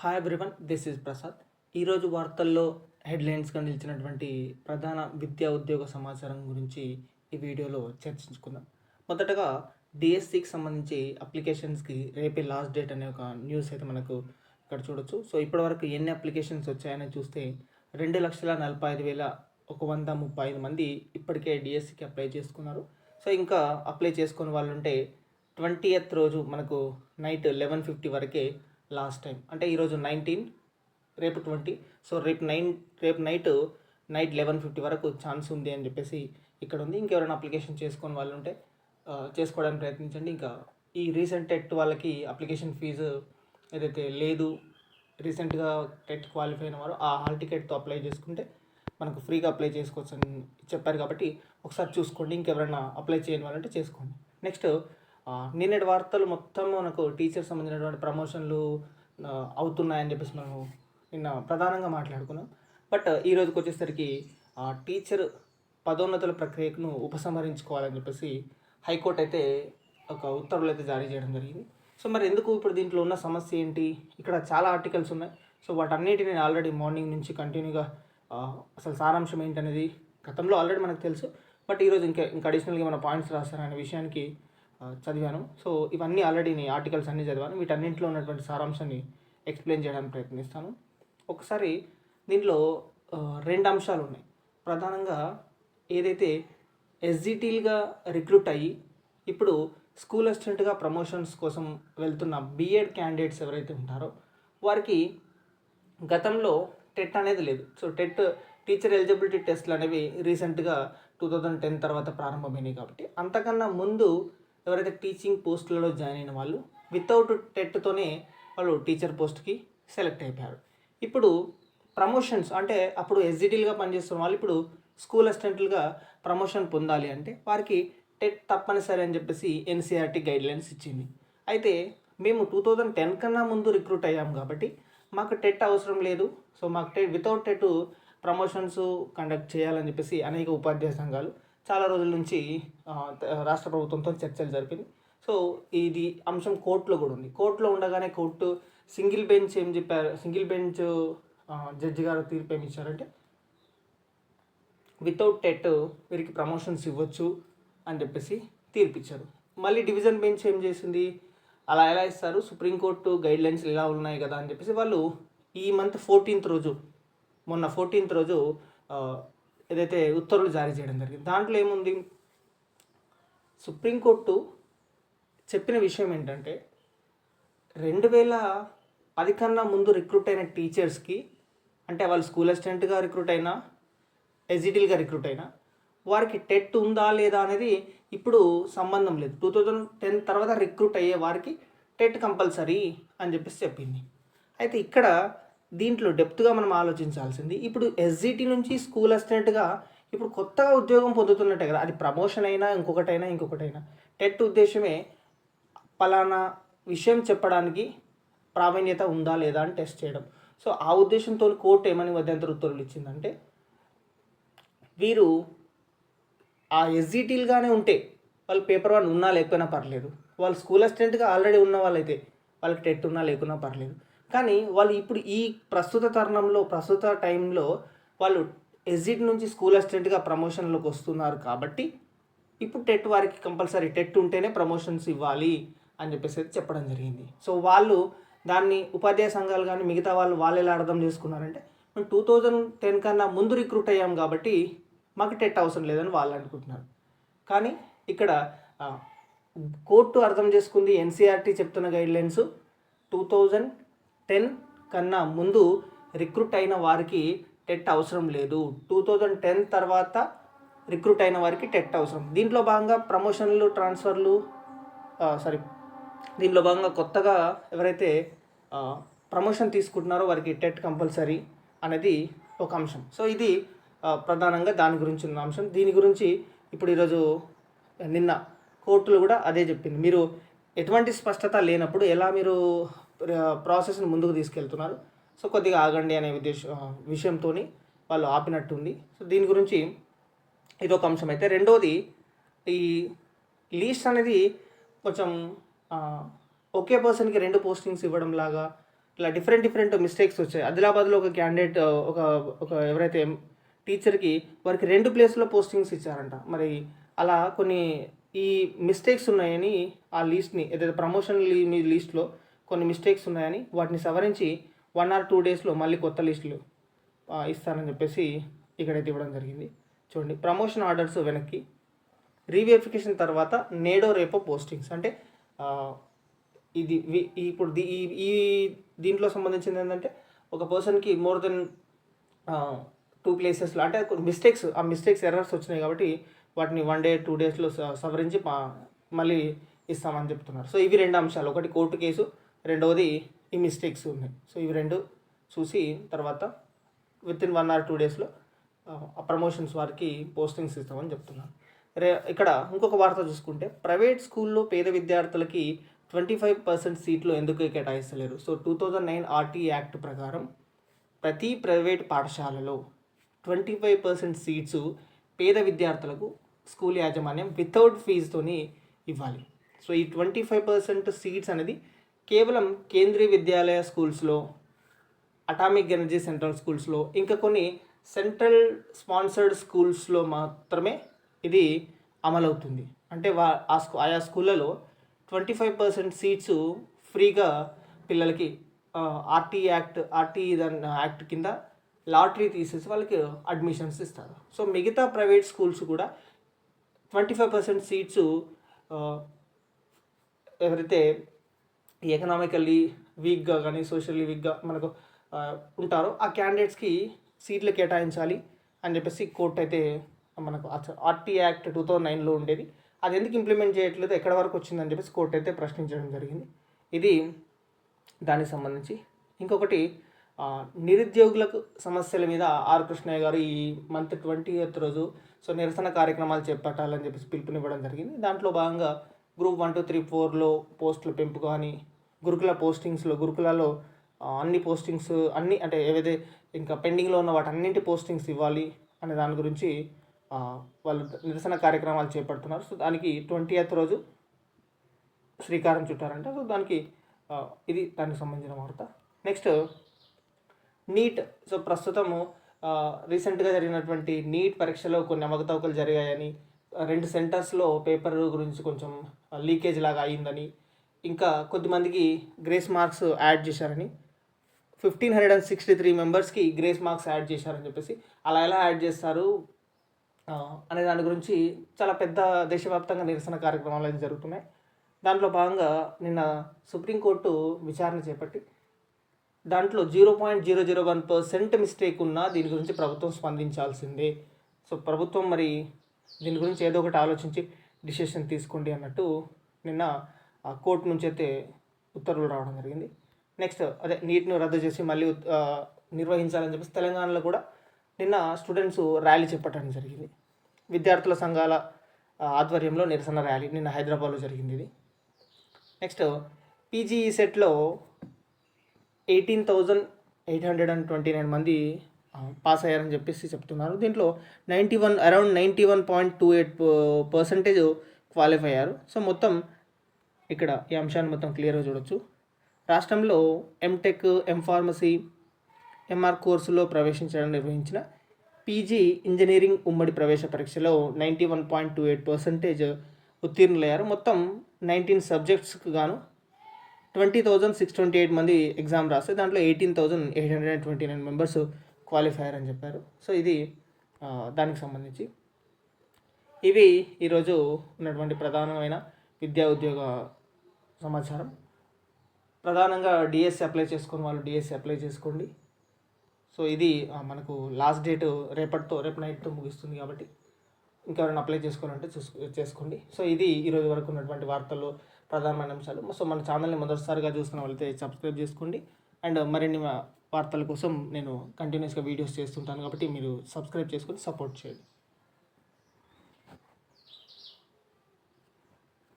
Hi everyone this is Prasad ఈరోజు వార్తల్లో హెడ్లైన్స్గా నిలిచినటువంటి ప్రధాన విద్యా ఉద్యోగ సమాచారం గురించి ఈ వీడియోలో చర్చించుకుందాం. మొదటగా డిఎస్సికి సంబంధించి అప్లికేషన్స్కి రేపే లాస్ట్ డేట్ అనే ఒక న్యూస్ అయితే మనకు ఇక్కడ చూడొచ్చు. సో ఇప్పటివరకు ఎన్ని అప్లికేషన్స్ వచ్చాయని చూస్తే రెండు లక్షల నలభై ఐదు వేల ఒక వంద ముప్పై ఐదు మంది ఇప్పటికే డిఎస్సికి అప్లై చేసుకున్నారు. సో ఇంకా అప్లై చేసుకుని వాళ్ళు ఉంటే ట్వంటీ రోజు మనకు నైట్ లెవెన్ ఫిఫ్టీ వరకే లాస్ట్ టైం. అంటే ఈరోజు నైన్టీన్ రేపు ట్వంటీ. సో రేపు నైన్ రేపు నైట్ నైట్ లెవెన్ ఫిఫ్టీ వరకు ఛాన్స్ ఉంది అని చెప్పేసి ఇక్కడ ఉంది. ఇంకెవరైనా అప్లికేషన్ చేసుకొని వాళ్ళు ఉంటే చేసుకోవడానికి ప్రయత్నించండి. ఇంకా ఈ రీసెంట్ టెట్ వాళ్ళకి అప్లికేషన్ ఫీజు ఏదైతే లేదు రీసెంట్గా టెట్ క్వాలిఫై అయిన వారు ఆ హాల్ టికెట్తో అప్లై చేసుకుంటే మనకు ఫ్రీగా అప్లై చేసుకోవచ్చు అని చెప్పారు కాబట్టి ఒకసారి చూసుకోండి. ఇంకెవరైనా అప్లై చేయని వాళ్ళంటే చేసుకోండి. నెక్స్ట్ నిన్నటి వార్తలు మొత్తం మనకు టీచర్ సంబంధించినటువంటి ప్రమోషన్లు అవుతున్నాయని చెప్పేసి మనము నిన్న ప్రధానంగా మాట్లాడుకున్నాం. బట్ ఈ రోజుకి వచ్చేసరికి టీచర్ పదోన్నతుల ప్రక్రియను ఉపసంహరించుకోవాలని చెప్పేసి హైకోర్టు అయితే ఒక ఉత్తర్వులు అయితే జారీ చేయడం జరిగింది. సో మరి ఎందుకు ఇప్పుడు దీంట్లో ఉన్న సమస్య ఏంటి? ఇక్కడ చాలా ఆర్టికల్స్ ఉన్నాయి. సో వాటన్నిటిని నేను ఆల్రెడీ మార్నింగ్ నుంచి కంటిన్యూగా అసలు సారాంశం ఏంటనేది గతంలో ఆల్రెడీ మనకు తెలుసు. బట్ ఈరోజు ఇంకా ఇంకా అడిషనల్గా మన పాయింట్స్ రాస్తారనే విషయానికి చదివాను. సో ఇవన్నీ ఆల్రెడీ నేను ఆర్టికల్స్ అన్నీ చదివాను. వీటన్నింటిలో ఉన్నటువంటి సారాంశాన్ని ఎక్స్ప్లెయిన్ చేయడానికి ప్రయత్నిస్తాను. ఒకసారి దీంట్లో రెండు అంశాలు ఉన్నాయి. ప్రధానంగా ఏదైతే ఎస్జిటీలుగా రిక్రూట్ అయ్యి ఇప్పుడు స్కూల్ అసిస్టెంట్గా ప్రమోషన్స్ కోసం వెళ్తున్న బీఎడ్ క్యాండిడేట్స్ ఎవరైతే ఉంటారో వారికి గతంలో టెట్ అనేది లేదు. సో టెట్ టీచర్ ఎలిజిబిలిటీ టెస్ట్లు అనేవి రీసెంట్గా టూ థౌజండ్ టెన్ తర్వాత ప్రారంభమైనాయి కాబట్టి అంతకన్నా ముందు ఎవరైతే టీచింగ్ పోస్టులలో జాయిన్ అయిన వాళ్ళు వితౌట్ టెట్తోనే వాళ్ళు టీచర్ పోస్ట్కి సెలెక్ట్ అయిపోయారు. ఇప్పుడు ప్రమోషన్స్ అంటే అప్పుడు ఎస్జిటీలుగా పనిచేస్తున్న వాళ్ళు ఇప్పుడు స్కూల్ అసిస్టెంట్లుగా ప్రమోషన్ పొందాలి అంటే వారికి టెట్ తప్పనిసరి అని చెప్పేసి ఎన్సీఆర్టీ గైడ్లైన్స్ ఇచ్చింది. అయితే మేము టూ థౌజండ్ టెన్ కన్నా ముందు రిక్రూట్ అయ్యాం కాబట్టి మాకు టెట్ అవసరం లేదు. సో మాకు TET without TET promotions conduct చేయాలని చెప్పేసి అనేక ఉపాధ్యాయ సంఘాలు చాలా రోజుల నుంచి రాష్ట్ర ప్రభుత్వంతో చర్చలు జరిపింది. సో ఇది అంశం కోర్టులో కూడా ఉంది. కోర్టులో ఉండగానే కోర్టు సింగిల్ బెంచ్ ఏం చెప్పారు? సింగిల్ బెంచ్ జడ్జి గారు తీర్పు ఏమి ఇచ్చారంటే వితౌట్ టెట్ వీరికి ప్రమోషన్స్ ఇవ్వచ్చు అని చెప్పేసి తీర్పిచ్చారు మళ్ళీ డివిజన్ బెంచ్ ఏం చేసింది? అలా ఎలా ఇస్తారు? సుప్రీంకోర్టు గైడ్ లైన్స్ ఇలా ఉన్నాయి కదా అని చెప్పేసి వాళ్ళు ఈ మంత్ ఫోర్టీన్త్ రోజు మొన్న ఫోర్టీన్త్ రోజు ఏదైతే ఉత్తర్వులు జారీ చేయడం జరిగింది దాంట్లో ఏముంది? సుప్రీంకోర్టు చెప్పిన విషయం ఏంటంటే రెండు వేల పది కన్నా ముందు రిక్రూట్ అయిన టీచర్స్కి అంటే వాళ్ళు స్కూల్ అసిస్టెంట్గా రిక్రూట్ అయినా ఎజిటిల్గా రిక్రూట్ అయినా వారికి టెట్ ఉందా లేదా అనేది ఇప్పుడు సంబంధం లేదు. టూ థౌజండ్ టెన్ తర్వాత రిక్రూట్ అయ్యే వారికి టెట్ కంపల్సరీ అని చెప్పేసి చెప్పింది. అయితే ఇక్కడ దీంట్లో డెప్త్గా మనం ఆలోచించాల్సింది ఇప్పుడు ఎస్జిటి నుంచి స్కూల్ అసిస్టెంట్గా ఇప్పుడు కొత్తగా ఉద్యోగం పొందుతున్నట్టే కదా అది ప్రమోషన్ అయినా ఇంకొకటైనా ఇంకొకటైనా. టెట్ ఉద్దేశమే పలానా విషయం చెప్పడానికి ప్రావీణ్యత ఉందా లేదా అని టెస్ట్ చేయడం. సో ఆ ఉద్దేశంతో కోర్టు ఏమని మధ్యంతర ఉత్తర్వులు ఇచ్చిందంటే వీరు ఆ ఎస్జిటీలుగానే ఉంటే వాళ్ళు పేపర్ వన్ ఉన్నా లేకపోయినా పర్లేదు వాళ్ళు స్కూల్ అసిస్టెంట్గా ఆల్రెడీ ఉన్న వాళ్ళైతే వాళ్ళకి టెట్ ఉన్నా లేకున్నా పర్లేదు కానీ వాళ్ళు ఇప్పుడు ఈ ప్రస్తుత తరుణంలో ప్రస్తుత టైంలో వాళ్ళు ఎస్జిట్ నుంచి స్కూల్ అసిస్టెంట్గా ప్రమోషన్లోకి వస్తున్నారు కాబట్టి ఇప్పుడు టెట్ వారికి కంపల్సరీ టెట్ ఉంటేనే ప్రమోషన్స్ ఇవ్వాలి అని చెప్పేసి చెప్పడం జరిగింది. సో వాళ్ళు దాన్ని ఉపాధ్యాయ సంఘాలు కానీ మిగతా వాళ్ళు వాళ్ళు ఎలా అర్థం చేసుకున్నారంటే మేము టూ థౌజండ్ టెన్ కన్నా ముందు రిక్రూట్ అయ్యాం కాబట్టి మాకు టెట్ అవసరం లేదని వాళ్ళు అనుకుంటున్నారు. కానీ ఇక్కడ కోర్టు అర్థం చేసుకుంది ఎన్సీఆర్టీ చెప్తున్న గైడ్లైన్స్ టూ థౌజండ్ టెన్ కన్నా ముందు రిక్రూట్ అయిన వారికి టెట్ అవసరం లేదు. టూ థౌజండ్ టెన్ తర్వాత రిక్రూట్ అయిన వారికి టెట్ అవసరం. దీంట్లో భాగంగా ప్రమోషన్లు ట్రాన్స్ఫర్లు సారీ దీంట్లో భాగంగా కొత్తగా ఎవరైతే ప్రమోషన్ తీసుకుంటున్నారో వారికి టెట్ కంపల్సరీ అనేది ఒక అంశం. సో ఇది ప్రధానంగా దాని గురించి ఉన్న అంశం. దీని గురించి ఇప్పుడు ఈరోజు నిన్న కోర్టులు కూడా అదే చెప్పింది. మీరు ఎటువంటి స్పష్టత లేనప్పుడు ఎలా మీరు ప్రాసెస్ని ముందుకు తీసుకెళ్తున్నారు. సో కొద్దిగా ఆగండి అనే ఉద్దేశం విషయంతో వాళ్ళు ఆపినట్టుంది. సో దీని గురించి ఇది ఒక అంశం. అయితే రెండవది ఈ లీస్ట్ అనేది కొంచెం ఒకే పర్సన్కి రెండు పోస్టింగ్స్ ఇవ్వడం లాగా ఇలా డిఫరెంట్ డిఫరెంట్ మిస్టేక్స్ వచ్చాయి. ఆదిలాబాద్లో ఒక క్యాండిడేట్ ఒక ఒక ఎవరైతే టీచర్కి వారికి రెండు ప్లేస్లో పోస్టింగ్స్ ఇచ్చారంట. మరి అలా కొన్ని ఈ మిస్టేక్స్ ఉన్నాయని ఆ లీస్ట్ని ఏదైతే ప్రమోషన్ లీ మీ లీస్ట్లో కొన్ని మిస్టేక్స్ ఉన్నాయని వాటిని సవరించి వన్ ఆర్ టూ డేస్లో మళ్ళీ కొత్త లిస్టులు ఇస్తానని చెప్పేసి ఇక్కడైతే ఇవ్వడం జరిగింది. చూడండి ప్రమోషన్ ఆర్డర్స్ వెనక్కి రీవెరిఫికేషన్ తర్వాత నేడో రేపో పోస్టింగ్స్ అంటే ఇది ఇప్పుడు ఈ ఈ దీంట్లో సంబంధించింది ఏంటంటే ఒక పర్సన్కి మోర్ దెన్ టూ ప్లేసెస్లో అంటే మిస్టేక్స్ ఆ మిస్టేక్స్ ఎర్రర్స్ వచ్చినాయి కాబట్టి వాటిని వన్ డే టూ డేస్లో సవరించి మళ్ళీ ఇస్తామని చెప్తున్నారు. సో ఇవి రెండు అంశాలు. ఒకటి కోర్టు కేసు రెండవది ఈ మిస్టేక్స్ ఉన్నాయి. సో ఇవి రెండు చూసి తర్వాత within one or two డేస్లో ఆ ప్రమోషన్స్ వారికి పోస్టింగ్స్ ఇస్తామని చెప్తున్నారు రే ఇక్కడ ఇంకొక వార్త చూసుకుంటే ప్రైవేట్ స్కూల్లో పేద విద్యార్థులకి ట్వంటీ ఫైవ్ పర్సెంట్ సీట్లు ఎందుకు కేటాయిస్తలేరు? So two thousand nine RTE act ప్రకారం ప్రతి ప్రైవేట్ పాఠశాలలో ట్వంటీ ఫైవ్ పర్సెంట్ సీట్స్ పేద విద్యార్థులకు స్కూల్ యాజమాన్యం వితౌట్ ఫీజుతోని ఇవ్వాలి. సో ఈ ట్వంటీ ఫైవ్ పర్సెంట్ సీట్స్ అనేది కేవలం కేంద్రీయ విద్యాలయ స్కూల్స్లో అటామిక్ ఎనర్జీ సెంట్రల్ స్కూల్స్లో ఇంకా కొన్ని సెంట్రల్ స్పాన్సర్డ్ స్కూల్స్లో మాత్రమే ఇది అమలవుతుంది. అంటే వా ఆ స్కూ ఆయా స్కూళ్ళలో ట్వంటీ ఫైవ్ పర్సెంట్ సీట్స్ ఫ్రీగా పిల్లలకి ఆర్టీ యాక్ట్ ఆర్టీ దాని యాక్ట్ కింద లాటరీ తీసేసి వాళ్ళకి అడ్మిషన్స్ ఇస్తారు. సో మిగతా ప్రైవేట్ స్కూల్స్ కూడా ట్వంటీ ఫైవ్ పర్సెంట్ సీట్స్ ఎవరైతే ఎకనామికల్లీ వీక్గా కానీ సోషల్లీ వీక్గా మనకు ఉంటారో ఆ క్యాండిడేట్స్కి సీట్లు కేటాయించాలి అని చెప్పేసి కోర్టు అయితే మనకు ఆర్టీ యాక్ట్ టూ థౌజండ్ నైన్లో ఉండేది. అది ఎందుకు ఇంప్లిమెంట్ చేయట్లేదు ఎక్కడ వరకు వచ్చిందని చెప్పేసి కోర్టు అయితే ప్రశ్నించడం జరిగింది. ఇది దానికి సంబంధించి. ఇంకొకటి నిరుద్యోగులకు సమస్యల మీద ఆర్ కృష్ణయ్య గారు ఈ మంత్ ట్వంటీ ఎయిత్ రోజు సో నిరసన కార్యక్రమాలు చేపట్టాలని చెప్పేసి పిలుపునివ్వడం జరిగింది. దాంట్లో భాగంగా గ్రూప్ వన్ టూ త్రీ ఫోర్లో పోస్టుల పెంపు కానీ గురుకుల పోస్టింగ్స్లో గురుకులలో అన్ని పోస్టింగ్స్ అన్ని అంటే ఏవైతే ఇంకా పెండింగ్లో ఉన్న వాటన్నింటి పోస్టింగ్స్ ఇవ్వాలి అనే దాని గురించి వాళ్ళు నిరసన కార్యక్రమాలు చేపడుతున్నారు. సో దానికి ట్వంటీ ఎయిత్ రోజు శ్రీకారం చుట్టారంట. సో దానికి ఇది దానికి సంబంధించిన వార్త. నెక్స్ట్ నీట్ సో ప్రస్తుతము రీసెంట్గా జరిగినటువంటి నీట్ పరీక్షలో కొన్ని అవకతవకలు జరిగాయని రెండు సెంటర్స్లో పేపర్ గురించి కొంచెం లీకేజ్ లాగా అయిందని. ఇంకా కొద్దిమందికి గ్రేస్ మార్క్స్ యాడ్ చేశారని. Fifteen hundred and sixty three మెంబర్స్కి గ్రేస్ మార్క్స్ యాడ్ చేశారని చెప్పేసి. అలా ఎలా యాడ్ చేస్తారు? అనే దాని గురించి చాలా పెద్ద దేశవ్యాప్తంగా నిరసన కార్యక్రమాలు అయితే జరుగుతున్నాయి. దాంట్లో భాగంగా నిన్న సుప్రీంకోర్టు విచారణ చేపట్టి దాంట్లో zero point zero zero one percent mistake ఉన్నా దీని గురించి ప్రభుత్వం స్పందించాల్సిందే. సో ప్రభుత్వం మరి దీని గురించి ఏదో ఒకటి ఆలోచించి డిసిషన్ తీసుకోండి అన్నట్టు నిన్న ఆ కోర్టు నుంచి అయితే ఉత్తర్వులు రావడం జరిగింది. నెక్స్ట్ అదే నీట్ను రద్దు చేసి మళ్ళీ నిర్వహించాలని చెప్పేసి తెలంగాణలో కూడా నిన్న స్టూడెంట్స్ ర్యాలీ చేపట్టడం జరిగింది. విద్యార్థుల సంఘాల ఆధ్వర్యంలో నిరసన ర్యాలీ నిన్న హైదరాబాద్లో జరిగింది ఇది. నెక్స్ట్ పీజీఈ సెట్లో eighteen thousand eight hundred and twenty nine మంది పాస్ అయ్యారని చెప్పేసి చెప్తున్నారు. దీంట్లో ninety one around ninety one point two eight percentage qualify అయ్యారు. సో మొత్తం ఇక్కడ ఈ అంశాన్ని మొత్తం క్లియర్గా చూడొచ్చు. రాష్ట్రంలో ఎంటెక్ ఎం ఫార్మసీ ఎంఆర్ కోర్సులో ప్రవేశించడం నిర్వహించిన పీజీ ఇంజనీరింగ్ ఉమ్మడి ప్రవేశ పరీక్షలో ninety one point two eight percentage ఉత్తీర్ణులయ్యారు. మొత్తం నైన్టీన్ సబ్జెక్ట్స్కి గాను twenty thousand six twenty eight మంది ఎగ్జామ్ రాస్తే దాంట్లో eighteen thousand eight hundred and twenty nine members qualifier అని చెప్పారు. సో ఇది దానికి సంబంధించి. ఇవి ఈరోజు ఉన్నటువంటి ప్రధానమైన విద్యా ఉద్యోగ సమాచారం. ప్రధానంగా డిఎస్సి అప్లై చేసుకుని వాళ్ళు డిఎస్సి అప్లై చేసుకోండి. సో ఇది మనకు లాస్ట్ డేట్ రేపటితో రేపు నైట్తో ముగిస్తుంది కాబట్టి ఇంకెవరైనా అప్లై చేసుకోవాలంటే చూసుకో చేసుకోండి. సో ఇది ఈరోజు వరకు ఉన్నటువంటి వార్తల్లో ప్రధానమైన అంశాలు. సో మన ఛానల్ని మొదటిసారిగా చూస్తున్న వాళ్ళైతే సబ్స్క్రైబ్ చేసుకోండి. అండ్ మరిన్ని వార్తల కోసం నేను కంటిన్యూస్గా వీడియోస్ చేస్తుంటాను కాబట్టి మీరు సబ్స్క్రైబ్ చేసుకొని సపోర్ట్ చేయండి.